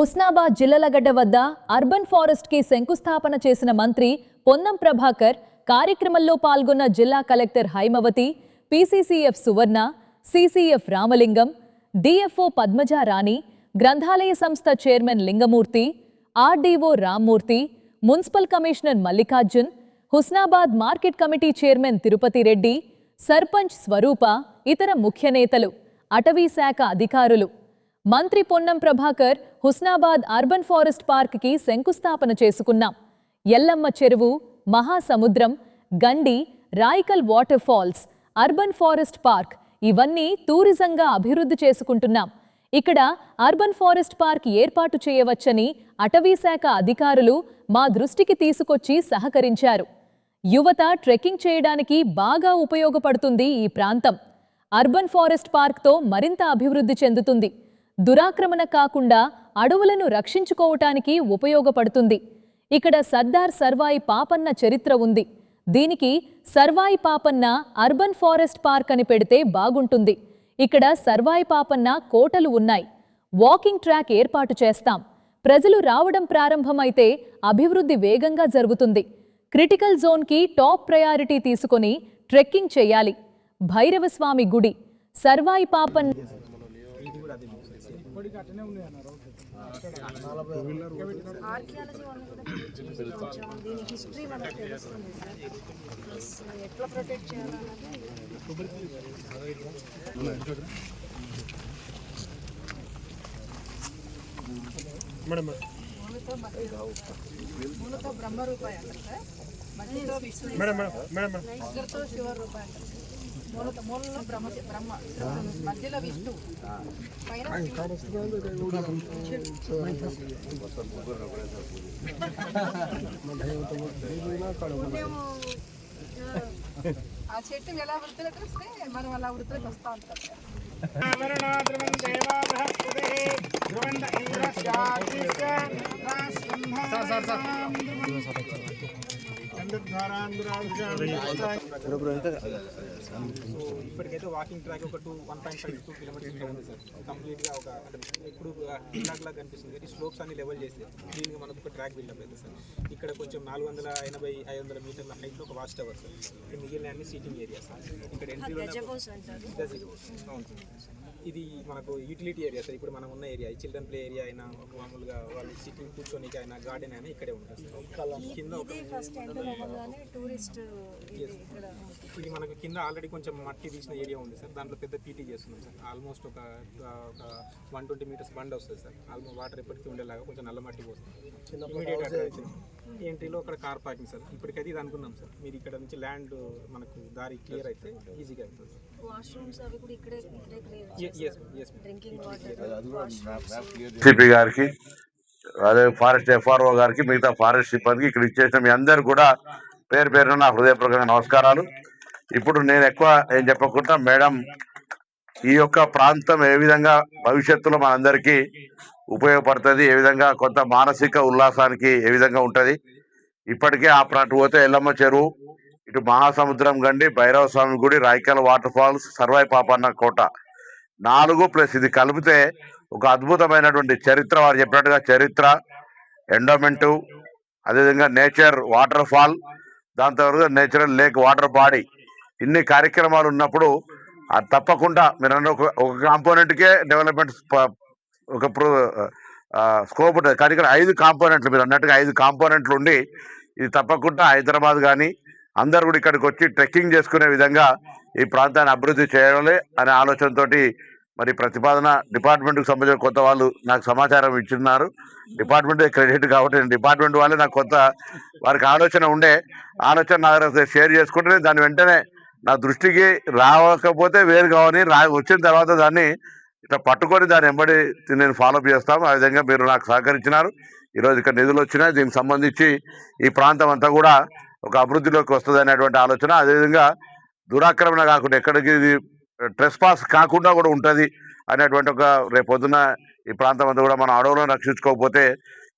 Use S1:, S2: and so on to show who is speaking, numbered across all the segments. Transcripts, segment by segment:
S1: హుస్నాబాద్ జిల్లలగడ్డ వద్ద అర్బన్ ఫారెస్ట్కి శంకుస్థాపన చేసిన మంత్రి పొన్నం ప్రభాకర్ కార్యక్రమంలో పాల్గొన్న జిల్లా collector Haimavathi PCCF Suvarna CCF Ramalingam DFO Padmaja Rani గ్రంథాలయ సంస్థ chairman Lingamurthy RDO Rammurthy municipal commissioner Mallikarjun Husnabad market committee chairman Tirupati Reddy sarpanch Swarupa ఇతర ముఖ్య నేతలు అటవీ శాఖ అధికారులు. మంత్రి పొన్నం ప్రభాకర్ హుస్నాబాద్ అర్బన్ ఫారెస్ట్ పార్క్కి శంకుస్థాపన చేసుకున్నాం. ఎల్లమ్మ చెరువు Mahasamudram Gandi Raikal water falls urban forest park ఇవన్నీ టూరిజంగా అభివృద్ధి చేసుకుంటున్నాం. ఇక్కడ అర్బన్ ఫారెస్ట్ పార్క్ ఏర్పాటు చేయవచ్చని అటవీశాఖ అధికారులు మా దృష్టికి తీసుకొచ్చి సహకరించారు. యువత ట్రెక్కింగ్ చేయడానికి బాగా ఉపయోగపడుతుంది ఈ ప్రాంతం. అర్బన్ ఫారెస్ట్ పార్క్తో మరింత అభివృద్ధి చెందుతుంది. దురాక్రమణ కాకుండా అడవులను రక్షించుకోవటానికి ఉపయోగపడుతుంది. ఇక్కడ సర్దార్ సర్వాయి పాపన్న చరిత్ర ఉంది. దీనికి Sarvai Papanna urban forest park అని పెడితే బాగుంటుంది. ఇక్కడ సర్వాయి పాపన్న కోటలు ఉన్నాయి. వాకింగ్ ట్రాక్ ఏర్పాటు చేస్తాం. ప్రజలు రావడం ప్రారంభమైతే అభివృద్ధి వేగంగా జరుగుతుంది. క్రిటికల్ జోన్కి టాప్ ప్రయారిటీ తీసుకొని ట్రెక్కింగ్ చేయాలి. భైరవస్వామి గుడి. సర్వాయి పాపన్
S2: ఆర్కియాలజీ వాళ్ళు కూడా దీని హిస్టరీ మనకు తెలుస్తుంది ఎట్లా ప్రొటెక్ట్ చేయాలన్నది మట్టితో మూలతో బ్రహ్మ రూపాయి అంటారు సార్. మట్టితో విష్ణు ఇద్దరితో శివ రూపాయి అంటారు ఆ చెట్టు ఎలా వృత్తులకు వస్తే మనం అలా వృత్తులకు వస్తూ ఉంటాం. సార్
S3: ఇప్పటికైతే వాకింగ్ ట్రాక్ ఒక two one point five two kilometres ఉంది సార్. కంప్లీట్గా ఒక అంటే ఇప్పుడు ట్రాక్ లాగా కనిపిస్తుంది. కానీ స్లోప్స్ అన్ని లెవెల్ చేసి దీనికి మనకు ఒక ట్రాక్ బిల్డప్ అవుతుంది సార్. ఇక్కడ కొంచెం నాలుగు వందల ఎనభై ఐదు వందల మీటర్ల హైట్లో ఒక వాచ్ టవర్ సార్. మిగిలిన అన్ని సీటింగ్ ఏరియా సార్. ఇక్కడ ఎంట్రీలో అవును సార్. ఇది మనకు యూటిలిటీ ఏరియా సార్. ఇప్పుడు మనం ఉన్న ఏరియా చిల్డ్రన్ ప్లే ఏరియా అయినా మామూలుగా వాళ్ళు సిట్టింగ్ కూర్చోనికి అయినా గార్డెన్ అయినా ఇక్కడే ఉంటుంది సార్. కింద ఒక
S2: ఫస్ట్ ఎంటర్ అవ్వగానే టూరిస్ట్ ఇది
S3: మనకు కింద ఆల్రెడీ కొంచెం మట్టి తీసిన ఏరియా ఉంది సార్. దాంట్లో పెద్ద పీటీ చేస్తున్నాం సార్. ఆల్మోస్ట్ ఒక ఒక వన్ ట్వంటీ మీటర్స్ బండ్ వస్తుంది సార్. ఆల్మోస్ట్ వాటర్ ఎప్పటికీ ఉండేలాగా కొంచెం నల్ల మట్టి పోస్తుంది. ఎంట్రీలో అక్కడ కార్ పార్కింగ్ సార్. ఇప్పటికైతే ఇది అనుకున్నాం సార్. మీరు ఇక్కడ నుంచి ల్యాండ్ మనకు దారి క్లియర్ అయితే ఈజీగా అవుతుంది
S4: సిపి గారికి అదే ఫారెస్ట్ ఎఫ్ఆర్ఓ గారికి మిగతా ఫారెస్ట్ సిబ్బందికి ఇక్కడ ఇచ్చేసిన మీ అందరు కూడా పేరు పేరున నా హృదయపూర్వకంగా నమస్కారాలు. ఇప్పుడు నేను ఎక్కువ ఏం చెప్పకుండా మేడం ఈ యొక్క ప్రాంతం ఏ విధంగా భవిష్యత్తులో మనందరికీ ఉపయోగపడుతుంది ఏ విధంగా కొంత మానసిక ఉల్లాసానికి ఏ విధంగా ఉంటుంది? ఇప్పటికే ఆ ప్రాంతం పోతే ఎల్లమ్మ చెరువు ఇటు మహాసముద్రం గండి భైరవ స్వామి గుడి రాయకల్ వాటర్ ఫాల్స్ సర్వాయి పాపన్న కోట. నాలుగు ప్లస్ ఇది కలిపితే ఒక అద్భుతమైనటువంటి చరిత్ర వారు చెప్పినట్టుగా చరిత్ర ఎండోమెంటు అదేవిధంగా నేచర్ వాటర్ ఫాల్ దాని తర్వాత నేచురల్ లేక్ వాటర్ బాడీ. ఇన్ని కార్యక్రమాలు ఉన్నప్పుడు అది తప్పకుండా మీరు అన్న ఒక ఒక కాంపోనెంట్కే డెవలప్మెంట్ ఒక స్కోప్ ఉంటుంది. కానీ ఇక్కడ ఐదు కాంపోనెంట్లు మీరు అన్నట్టుగా ఐదు కాంపోనెంట్లు ఉండి ఇది తప్పకుండా హైదరాబాద్ కానీ అందరు కూడా ఇక్కడికి వచ్చి ట్రెక్కింగ్ చేసుకునే విధంగా ఈ ప్రాంతాన్ని అభివృద్ధి చేయాలి అనే ఆలోచనతోటి మరి ప్రతిపాదన డిపార్ట్మెంట్కి సంబంధించిన కొత్త వాళ్ళు నాకు సమాచారం ఇచ్చిన్నారు. డిపార్ట్మెంట్ క్రెడిట్ కాబట్టి నేను డిపార్ట్మెంట్ వాళ్ళే నాకు కొత్త వారికి ఆలోచన ఉండే. ఆలోచన నా దగ్గర షేర్ చేసుకుంటే దాని వెంటనే నా దృష్టికి రావకపోతే వేరు కావని రా వచ్చిన తర్వాత దాన్ని ఇట్లా పట్టుకొని దాన్ని ఎంబడి నేను ఫాలోఅప్ చేస్తాను. ఆ విధంగా మీరు నాకు సహకరించినారు. ఈరోజు ఇక్కడ నిధులు వచ్చినాయి. దీనికి సంబంధించి ఈ ప్రాంతం అంతా కూడా ఒక అభివృద్ధిలోకి వస్తుంది అనేటువంటి ఆలోచన. అదేవిధంగా దురాక్రమణ కాకుండా ఎక్కడికి ఇది ట్రెస్ పాస్ కాకుండా కూడా ఉంటుంది అనేటువంటి ఒక రేపు పొద్దున ఈ ప్రాంతం అంతా కూడా మనం అడవులను రక్షించుకోకపోతే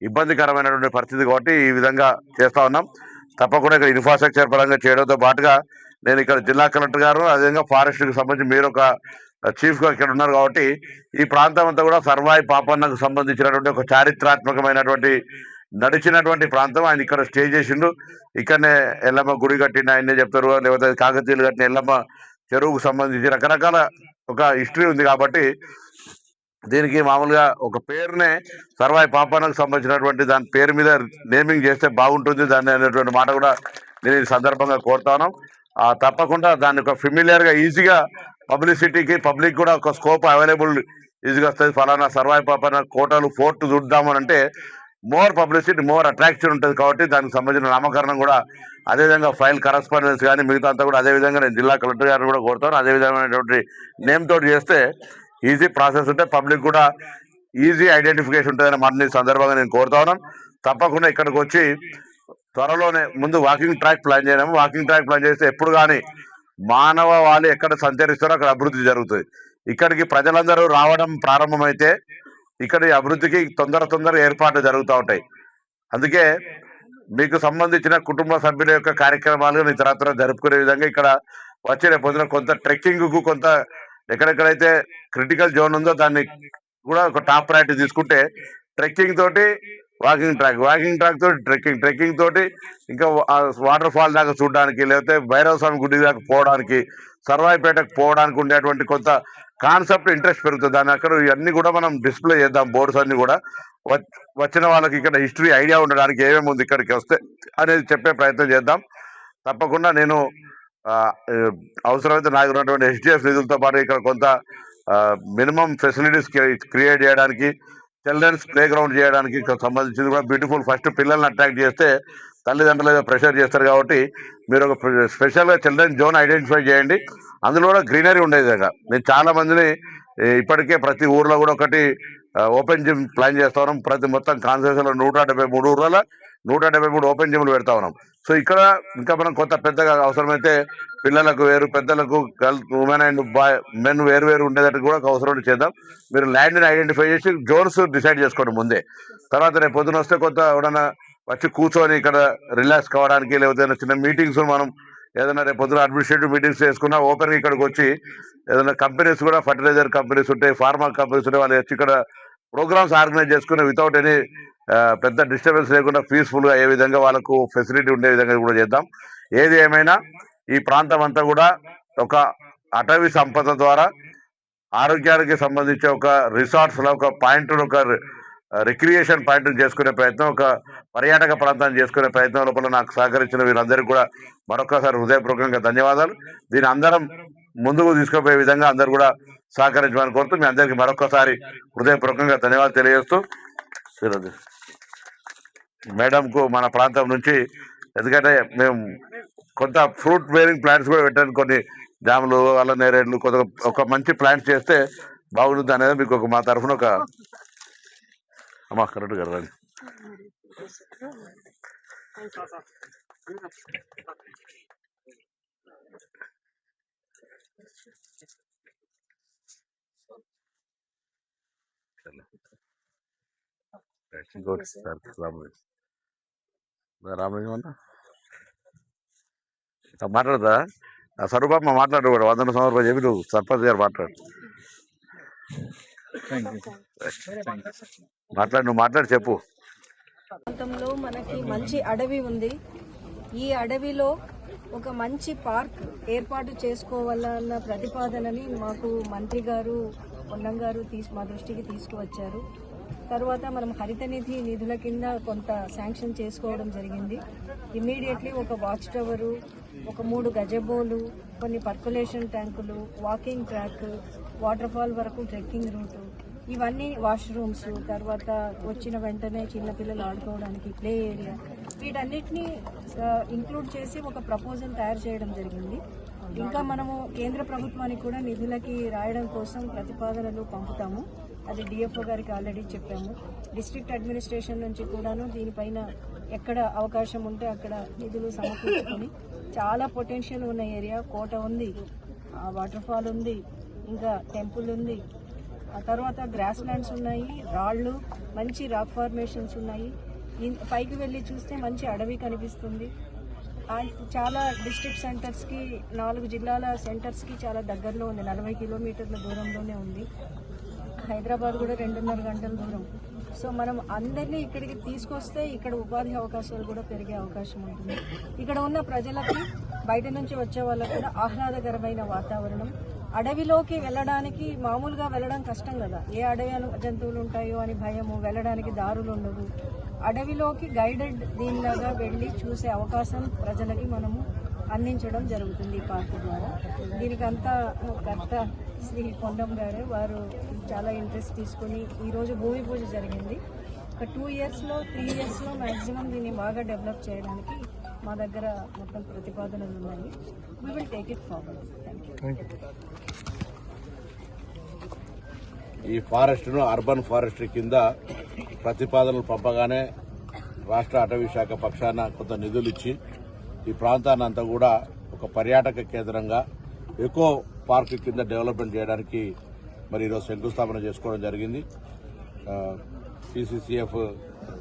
S4: ఇబ్బందికరమైనటువంటి పరిస్థితి కాబట్టి ఈ విధంగా చేస్తా ఉన్నాం. తప్పకుండా ఇక్కడ ఇన్ఫ్రాస్ట్రక్చర్ పరంగా చేయడంతో పాటుగా నేను ఇక్కడ జిల్లా కలెక్టర్ గారు అదేవిధంగా ఫారెస్ట్కి సంబంధించి మీరు ఒక చీఫ్గా ఇక్కడ ఉన్నారు కాబట్టి ఈ ప్రాంతం అంతా కూడా సర్వాయి పాపన్నకు సంబంధించినటువంటి ఒక చారిత్రాత్మకమైనటువంటి నడిచినటువంటి ప్రాంతం. ఆయన ఇక్కడ స్టే చేసిండు. ఇక్కడనే ఎల్లమ్మ గుడి కట్టిన ఆయనే చెప్తారు. లేకపోతే కాకతీయులు కట్టిన ఎల్లమ్మ చెరువుకు సంబంధించి రకరకాల ఒక హిస్టరీ ఉంది కాబట్టి దీనికి మామూలుగా ఒక పేరునే సర్వాయి పాపన్నకు సంబంధించినటువంటి దాని పేరు మీద నేమింగ్ చేస్తే బాగుంటుంది దాన్ని అనేటువంటి మాట కూడా నేను ఈ సందర్భంగా కోరుతాను తప్పకుండా దాన్ని ఒక ఫిమిలియర్గా ఈజీగా పబ్లిసిటీకి పబ్లిక్ కూడా ఒక స్కోప్ అవైలబుల్ ఈజీగా వస్తుంది. ఫలానా సర్వాయి పాపన కోటలు ఫోర్ట్ చూద్దామని అంటే మోర్ పబ్లిసిటీ మోర్ అట్రాక్షన్ ఉంటుంది కాబట్టి దానికి సంబంధించిన నామకరణం కూడా అదేవిధంగా ఫైల్ కరస్పాండెన్స్ కానీ మిగతా అంతా కూడా అదే విధంగా నేను జిల్లా కలెక్టర్ గారిని కూడా కోరుతాను. అదే విధమైనటువంటి నేమ్ తోటి చేస్తే ఈజీ ప్రాసెస్ ఉంటే పబ్లిక్ కూడా ఈజీ ఐడెంటిఫికేషన్ ఉంటుందని మాట సందర్భంగా నేను కోరుతా ఉన్నాను. తప్పకుండా ఇక్కడికి వచ్చి త్వరలోనే ముందు వాకింగ్ ట్రాక్ ప్లాన్ చేయడము వాకింగ్ ట్రాక్ ప్లాన్ చేస్తే ఎప్పుడు కానీ మానవ వాళ్ళు ఎక్కడ సంచరిస్తారో అక్కడ అభివృద్ధి జరుగుతుంది. ఇక్కడికి ప్రజలందరూ రావడం ప్రారంభమైతే ఇక్కడ ఈ అభివృద్ధికి తొందర తొందర ఏర్పాట్లు జరుగుతూ ఉంటాయి. అందుకే మీకు సంబంధించిన కుటుంబ సభ్యుల యొక్క కార్యక్రమాలు ఇతరత్ర జరుపుకునే విధంగా ఇక్కడ వచ్చే రేపు కొంత ట్రెక్కింగ్కు కొంత ఎక్కడెక్కడైతే క్రిటికల్ జోన్ ఉందో దాన్ని కూడా ఒక టాప్ ప్రయారిటీ తీసుకుంటే ట్రెక్కింగ్ తోటి వాకింగ్ ట్రాక్ వాకింగ్ ట్రాక్ తోటి ట్రెక్కింగ్ ట్రెక్కింగ్ తోటి ఇంకా వాటర్ ఫాల్ దాకా చూడడానికి లేకపోతే భైరవ స్వామి గుడి దాకా పోవడానికి సర్వాయిపేటకు పోవడానికి ఉండేటువంటి కొంత కాన్సెప్ట్ ఇంట్రెస్ట్ పెరుగుతుంది. దాని అక్కడ ఇవన్నీ కూడా మనం డిస్ప్లే చేద్దాం బోర్డ్స్ అన్ని కూడా. వచ్చిన వాళ్ళకి ఇక్కడ హిస్టరీ ఐడియా ఉండడానికి ఏమేమి ఉంది ఇక్కడికి వస్తే అనేది చెప్పే ప్రయత్నం చేద్దాం. తప్పకుండా నేను అవసరమైతే నాకు ఉన్నటువంటి హెచ్డిఎఫ్ నిధులతో పాటు ఇక్కడ కొంత మినిమం ఫెసిలిటీస్ క్రియేట్ చేయడానికి చిల్డ్రన్స్ ప్లే గ్రౌండ్ చేయడానికి సంబంధించింది కూడా బ్యూటిఫుల్. ఫస్ట్ పిల్లల్ని అట్రాక్ట్ చేస్తే తల్లిదండ్రులు ఏదో ప్రెషర్ చేస్తారు కాబట్టి మీరు ఒక స్పెషల్గా చిల్డ్రన్ జోన్ ఐడెంటిఫై చేయండి. అందులో కూడా గ్రీనరీ ఉండేది విధంగా నేను చాలా మందిని ఇప్పటికే ప్రతి ఊర్లో కూడా ఒకటి ఓపెన్ జిమ్ ప్లాన్ చేస్తా ప్రతి మొత్తం కాన్సెషన్లో నూట డెబ్బై మూడు ఊర్లలో నూట డెబ్బై మూడు ఓపెన్ జిమ్లు పెడతా ఉన్నాం. సో ఇక్కడ ఇంకా మనం కొత్త పెద్దగా అవసరమైతే పిల్లలకు వేరు పెద్దలకు girl women and boy men వేరు వేరు ఉండేటట్టు కూడా అవసరం ఉంటే చేద్దాం. మీరు ల్యాండ్ని ఐడెంటిఫై చేసి జోన్స్ డిసైడ్ చేసుకోండి ముందే. తర్వాత రేపు పొద్దున వస్తే కొత్త ఎవడన్నా వచ్చి కూర్చొని ఇక్కడ రిలాక్స్ కావడానికి లేకపోతే చిన్న మీటింగ్స్ మనం ఏదైనా రేపు పొద్దున అడ్మినిస్ట్రేటివ్ మీటింగ్స్ చేసుకున్నా ఓపెన్ ఇక్కడికి వచ్చి ఏదైనా కంపెనీస్ కూడా ఫర్టిలైజర్ కంపెనీస్ ఉంటాయి ఫార్మా కంపెనీస్ ఉంటాయి వాళ్ళు వచ్చి ఇక్కడ ప్రోగ్రామ్స్ ఆర్గనైజ్ చేసుకుని వితౌట్ ఎనీ పెద్ద డిస్టర్బెన్స్ లేకుండా పీస్ఫుల్గా ఏ విధంగా వాళ్ళకు ఫెసిలిటీ ఉండే విధంగా కూడా చేద్దాం. ఏది ఏమైనా ఈ ప్రాంతం అంతా కూడా ఒక అటవీ సంపద ద్వారా ఆరోగ్యానికి సంబంధించి ఒక రిసార్ట్స్లో ఒక పాయింట్ ఒక రిక్రియేషన్ పాయింట్ చేసుకునే ప్రయత్నం ఒక పర్యాటక ప్రాంతాన్ని చేసుకునే ప్రయత్నం లోపల నాకు సహకరించిన వీరందరికీ కూడా మరొకసారి హృదయపూర్వకంగా ధన్యవాదాలు. దీని అందరం ముందుకు తీసుకుపోయే విధంగా అందరు కూడా సహకరించమని కోరుతూ మీ అందరికీ మరొకసారి హృదయపూర్వకంగా ధన్యవాదాలు తెలియజేస్తూ శిరోజు. మేడంకు మన ప్రాంతం నుంచి ఎందుకంటే మేము కొంత ఫ్రూట్ బేరింగ్ ప్లాంట్స్ కూడా పెట్టాను కొన్ని జాములు అల్ల నేరేళ్ళు కొంత ఒక మంచి ప్లాంట్స్ చేస్తే బాగుంటుంది అనేది మీకు ఒక మా తరఫున ఒక అమ్మా కరెక్ట్ గారు రండి సార్ రామరాజు అన్నా మాట్లాడదా? స్వరూపమ్మ మాట్లాడు కూడా వందన సంవత్సరం చెప్పి నువ్వు సర్పంచ్ గారు మాట్లాడు. మాట్లాడు నువ్వు మాట్లాడి చెప్పు.
S5: ప్రాంతంలో మనకి మంచి అడవి ఉంది. ఈ అడవిలో ఒక మంచి పార్క్ ఏర్పాటు చేసుకోవాలన్న ప్రతిపాదనని మాకు మంత్రి గారు పొన్నం గారు తీసి మా దృష్టికి తీసుకువచ్చారు. తర్వాత మనం హరిత నిధి నిధుల కింద కొంత శాంక్షన్ చేసుకోవడం జరిగింది. ఇమీడియట్లీ ఒక వాచ్ టవరు ఒక మూడు గజబోలు కొన్ని పర్కులేషన్ ట్యాంకులు వాకింగ్ ట్రాక్ వాటర్ ఫాల్ వరకు ట్రెక్కింగ్ రూటు ఇవన్నీ వాష్రూమ్స్ తర్వాత వచ్చిన వెంటనే చిన్నపిల్లలు ఆడుకోవడానికి ప్లే ఏరియా వీటన్నిటిని ఇంక్లూడ్ చేసి ఒక ప్రపోజల్ తయారు చేయడం జరిగింది. ఇంకా మనము కేంద్ర ప్రభుత్వానికి కూడా నిధులకి రాయడం కోసం ప్రతిపాదనలు పంపుతాము. అది డిఎఫ్ఓ గారికి ఆల్రెడీ చెప్పాము. డిస్ట్రిక్ట్ అడ్మినిస్ట్రేషన్ నుంచి కూడాను దీనిపైన ఎక్కడ అవకాశం ఉంటే అక్కడ నిధులు సమకూర్చుకొని చాలా పొటెన్షియల్ ఉన్న ఏరియా కోట ఉంది వాటర్ ఫాల్ ఉంది ఇంకా టెంపుల్ ఉంది. ఆ తర్వాత గ్రాస్ ల్యాండ్స్ ఉన్నాయి రాళ్ళు మంచి రాక్ ఫార్మేషన్స్ ఉన్నాయి. ఇన్- పైకి వెళ్ళి చూస్తే మంచి అడవి కనిపిస్తుంది. చాలా డిస్ట్రిక్ట్ సెంటర్స్కి నాలుగు జిల్లాల సెంటర్స్కి చాలా దగ్గరలో ఉంది. నలభై కిలోమీటర్ల దూరంలోనే ఉంది. హైదరాబాద్ కూడా రెండున్నర గంటల దూరం. సో మనం అందరినీ ఇక్కడికి తీసుకొస్తే ఇక్కడ ఉపాధి అవకాశాలు కూడా పెరిగే అవకాశం ఉంటుంది. ఇక్కడ ఉన్న ప్రజలకి బయట నుంచి వచ్చే వాళ్ళకు కూడా ఆహ్లాదకరమైన వాతావరణం. అడవిలోకి వెళ్ళడానికి మామూలుగా వెళ్ళడం కష్టం కదా. ఏ అడవి జంతువులు ఉంటాయో అని భయము వెళ్ళడానికి దారులు ఉండవు. అడవిలోకి గైడెడ్ దీనిలాగా వెళ్ళి చూసే అవకాశం ప్రజలకి మనము అందించడం జరుగుతుంది ఈ పార్క్ ద్వారా. దీనికి అంతా కర్త శ్రీ కొండం గారే వారు చాలా ఇంట్రెస్ట్ తీసుకుని ఈరోజు భూమి పూజ జరిగింది. ఒక టూ ఇయర్స్లో త్రీ ఇయర్స్లో మ్యాక్సిమం దీన్ని బాగా డెవలప్ చేయడానికి మా దగ్గర మొత్తం ప్రతిపాదనలు ఉన్నాయి. We will take it forward thank you
S4: ఈ ఫారెస్ట్ను అర్బన్ ఫారెస్ట్రీ కింద ప్రతిపాదనలు పంపగానే రాష్ట్ర అటవీ శాఖ పక్షాన కొంత నిధులు ఇచ్చి ఈ ప్రాంతాన్ని అంతా కూడా ఒక పర్యాటక కేంద్రంగా ఎకో పార్క్ కింద డెవలప్మెంట్ చేయడానికి మరి ఈరోజు శంకుస్థాపన చేసుకోవడం జరిగింది. సిసిసిఎఫ్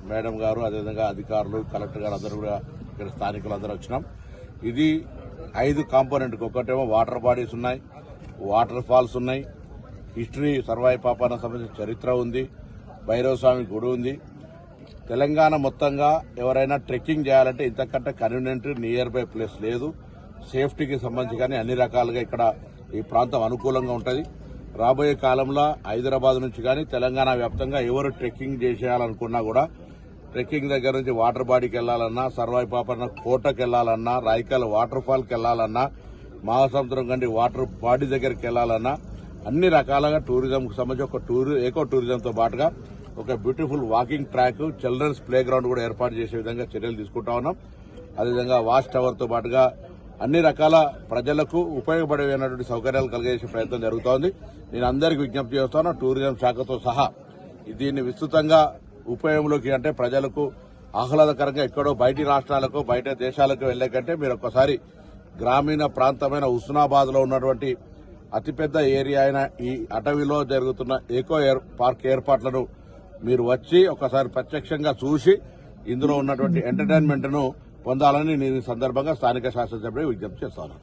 S4: మేడం గారు అదేవిధంగా అధికారులు కలెక్టర్ గారు అందరూ కూడా ఇక్కడ స్థానికులు అందరూ వచ్చినాం. ఇది ఐదు కాంపోనెంట్కి ఒకటేమో వాటర్ బాడీస్ ఉన్నాయి వాటర్ ఫాల్స్ ఉన్నాయి. హిస్టరీ సర్వాయి పాపానికి సంబంధించిన చరిత్ర ఉంది భైరవ స్వామి గుడి ఉంది. తెలంగాణ మొత్తంగా ఎవరైనా ట్రెక్కింగ్ చేయాలంటే ఇంతకంటే కన్వీనియంట్ నియర్ బై ప్లేస్ లేదు. సేఫ్టీకి సంబంధించి కానీ అన్ని రకాలుగా ఇక్కడ ఈ ప్రాంతం అనుకూలంగా ఉంటుంది. రాబోయే కాలంలో హైదరాబాద్ నుంచి కానీ తెలంగాణ వ్యాప్తంగా ఎవరు ట్రెక్కింగ్ చేసేయాలనుకున్నా కూడా ట్రెక్కింగ్ దగ్గర నుంచి వాటర్ బాడీకి వెళ్ళాలన్నా సర్వాయిపాపన్న కోటకు వెళ్ళాలన్నా రాయికాల వాటర్ ఫాల్కి వెళ్ళాలన్నా మహాసముద్రం కండి వాటర్ బాడీ దగ్గరికి వెళ్ళాలన్నా అన్ని రకాలుగా టూరిజంకి సంబంధించి ఒక టూరి ఎకో టూరిజంతో పాటుగా ఒక beautiful walking track children's play ground కూడా ఏర్పాటు చేసే విధంగా చర్యలు తీసుకుంటా ఉన్నాం. అదేవిధంగా వాచ్ టవర్తో పాటుగా అన్ని రకాల ప్రజలకు ఉపయోగపడేటువంటి సౌకర్యాలు కలిగేసే ప్రయత్నం జరుగుతోంది. నేను అందరికీ విజ్ఞప్తి చేస్తాను టూరిజం శాఖతో సహా దీన్ని విస్తృతంగా ఉపయోగంలోకి అంటే ప్రజలకు ఆహ్లాదకరంగా ఎక్కడో బయటి రాష్ట్రాలకు బయట దేశాలకు వెళ్ళే కంటే మీరు ఒక్కసారి గ్రామీణ ప్రాంతమైన హుస్నాబాద్లో ఉన్నటువంటి అతిపెద్ద ఏరియా అయిన ఈ అటవీలో జరుగుతున్న ఏకో పార్క్ ఏర్పాట్లను మీరు వచ్చి ఒకసారి ప్రత్యక్షంగా చూసి ఇందులో ఉన్నటువంటి ఎంటర్టైన్మెంట్ను పొందాలని నేను ఈ సందర్భంగా స్థానిక శాసనసభ్యుడు విజ్ఞప్తి చేస్తాను.